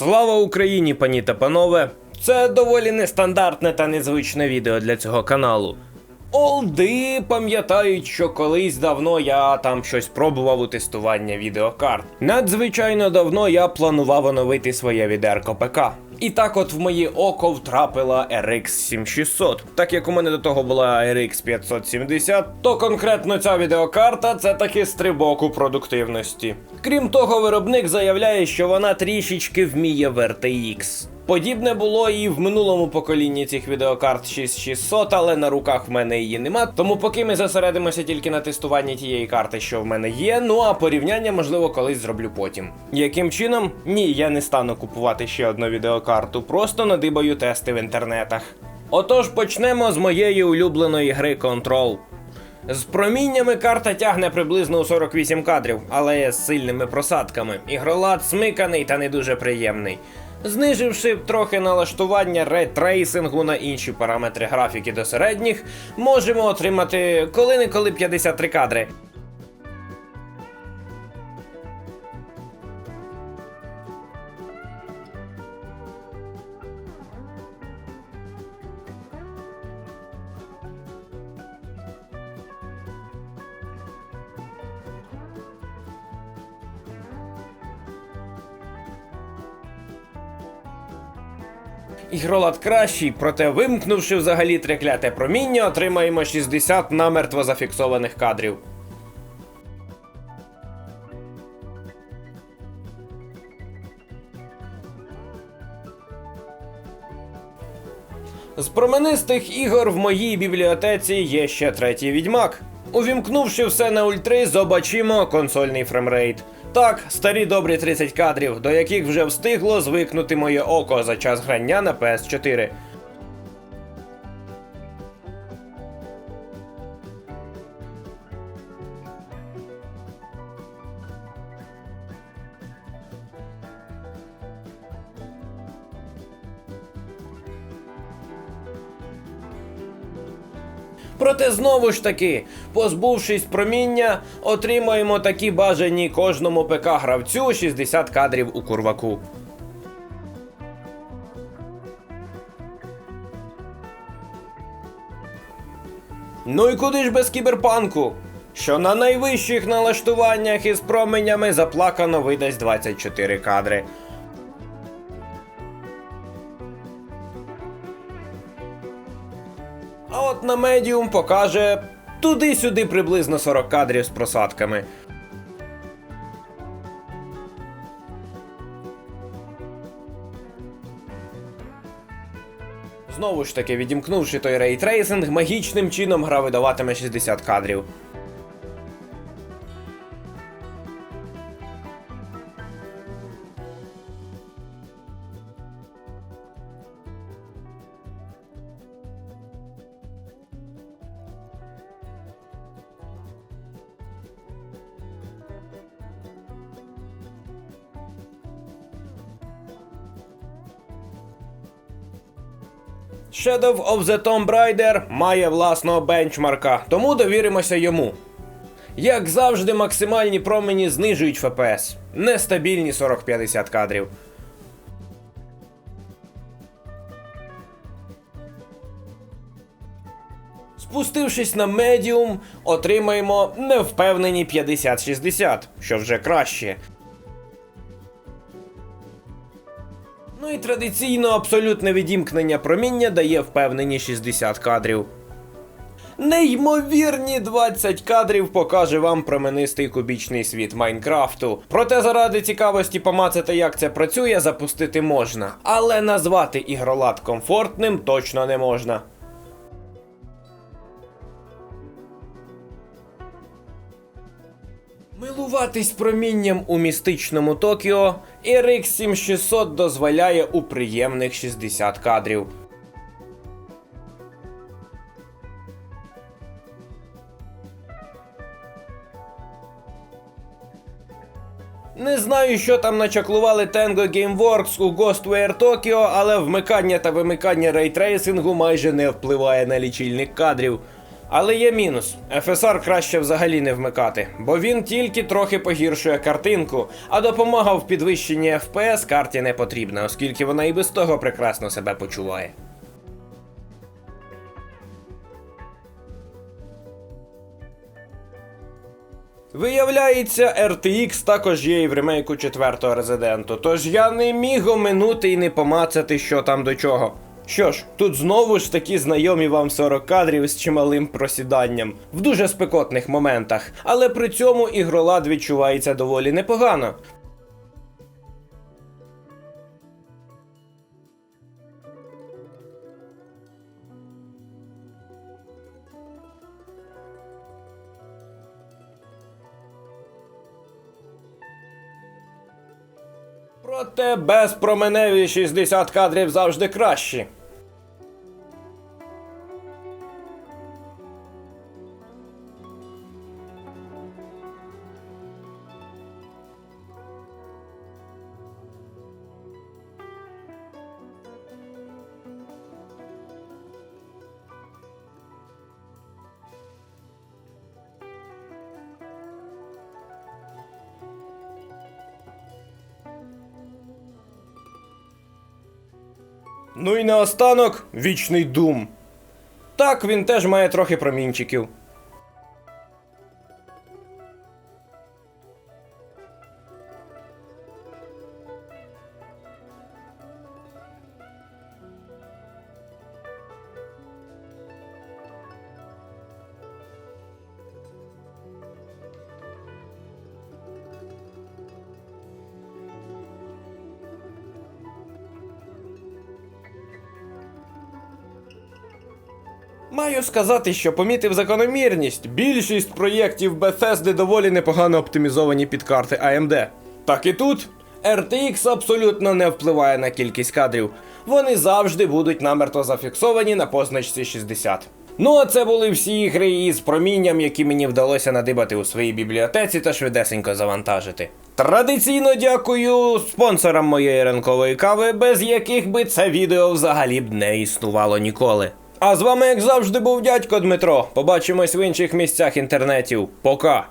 Слава Україні, пані та панове! Це доволі нестандартне та незвичне відео для цього каналу. Олди пам'ятають, що колись давно я там щось пробував у тестування відеокарт. Надзвичайно давно я планував оновити своє відерко ПК. І так от в моє око втрапила RX 7600. Так як у мене до того була RX 570, то конкретно ця відеокарта це таки стрибок у продуктивності. Крім того, виробник заявляє, що вона трішечки вміє в RTX. Подібне було і в минулому поколінні цих відеокарт 6600, але на руках в мене її нема. Тому поки ми зосередимося тільки на тестуванні тієї карти, що в мене є. Ну а порівняння, можливо, колись зроблю потім. Яким чином? Ні, я не стану купувати ще одну відеокарту, просто надибаю тести в інтернетах. Отож, почнемо з моєї улюбленої гри Control. З проміннями карта тягне приблизно у 48 кадрів, але з сильними просадками. Ігролад смиканий та не дуже приємний. Зниживши трохи налаштування рейтрейсингу на інші параметри графіки до середніх, можемо отримати коли-неколи 53 кадри. Ігролад кращий, проте вимкнувши взагалі трикляте проміння, отримаємо 60 намертво зафіксованих кадрів. З променистих ігор в моїй бібліотеці є ще третій відьмак. Увімкнувши все на ультри, побачимо консольний фремрейт. Так, старі добрі 30 кадрів, до яких вже встигло звикнути моє око за час грання на PS4. Проте знову ж таки, позбувшись проміння, отримаємо такі бажані кожному ПК гравцю 60 кадрів у курваку. Ну і куди ж без кіберпанку? Що на найвищих налаштуваннях із променями заплакано видасть 24 кадри. А от на медіум покаже туди-сюди приблизно 40 кадрів з просадками. Знову ж таки, відімкнувши той рейтрейсинг, магічним чином гра видаватиме 60 кадрів. Shadow of the Tomb Raider має власного бенчмарка, тому довіримося йому. Як завжди, максимальні промені знижують FPS. Нестабільні 40-50 кадрів. Спустившись на медіум, отримаємо невпевнені 50-60, що вже краще. Ну і традиційно абсолютне відімкнення проміння дає впевнені 60 кадрів. Неймовірні 20 кадрів покаже вам променистий кубічний світ Майнкрафту. Проте заради цікавості помацати, як це працює, запустити можна. Але назвати ігролад комфортним точно не можна. Милуватись промінням у містичному Токіо RX 7600 дозволяє у приємних 60 кадрів. Не знаю, що там начаклували Tango Gameworks у Ghostware Tokyo, але вмикання та вимикання рейтрейсингу майже не впливає на лічильник кадрів. Але є мінус: FSR краще взагалі не вмикати, бо він тільки трохи погіршує картинку, а допомога в підвищенні FPS карті не потрібна, оскільки вона і без того прекрасно себе почуває. Виявляється, RTX також є і в ремейку четвертого резиденту, тож я не міг оминути і не помацати, що там до чого. Що ж, тут знову ж такі знайомі вам 40 кадрів з чималим просіданням в дуже спекотних моментах, але при цьому ігролад відчувається доволі непогано. Проте безпроменеві 60 кадрів завжди кращі. Ну і наостанок вічний дум. Так, він теж має трохи промінчиків. Маю сказати, що помітив закономірність. Більшість проєктів Bethesda доволі непогано оптимізовані під карти AMD. Так і тут RTX абсолютно не впливає на кількість кадрів. Вони завжди будуть намерто зафіксовані на позначці 60. Ну а це були всі ігри із промінням, які мені вдалося надибати у своїй бібліотеці та швидесенько завантажити. Традиційно дякую спонсорам моєї ранкової кави, без яких би це відео взагалі б не існувало ніколи. А з вами, як завжди, був дядько Дмитро. Побачимось в інших місцях інтернетів. Пока!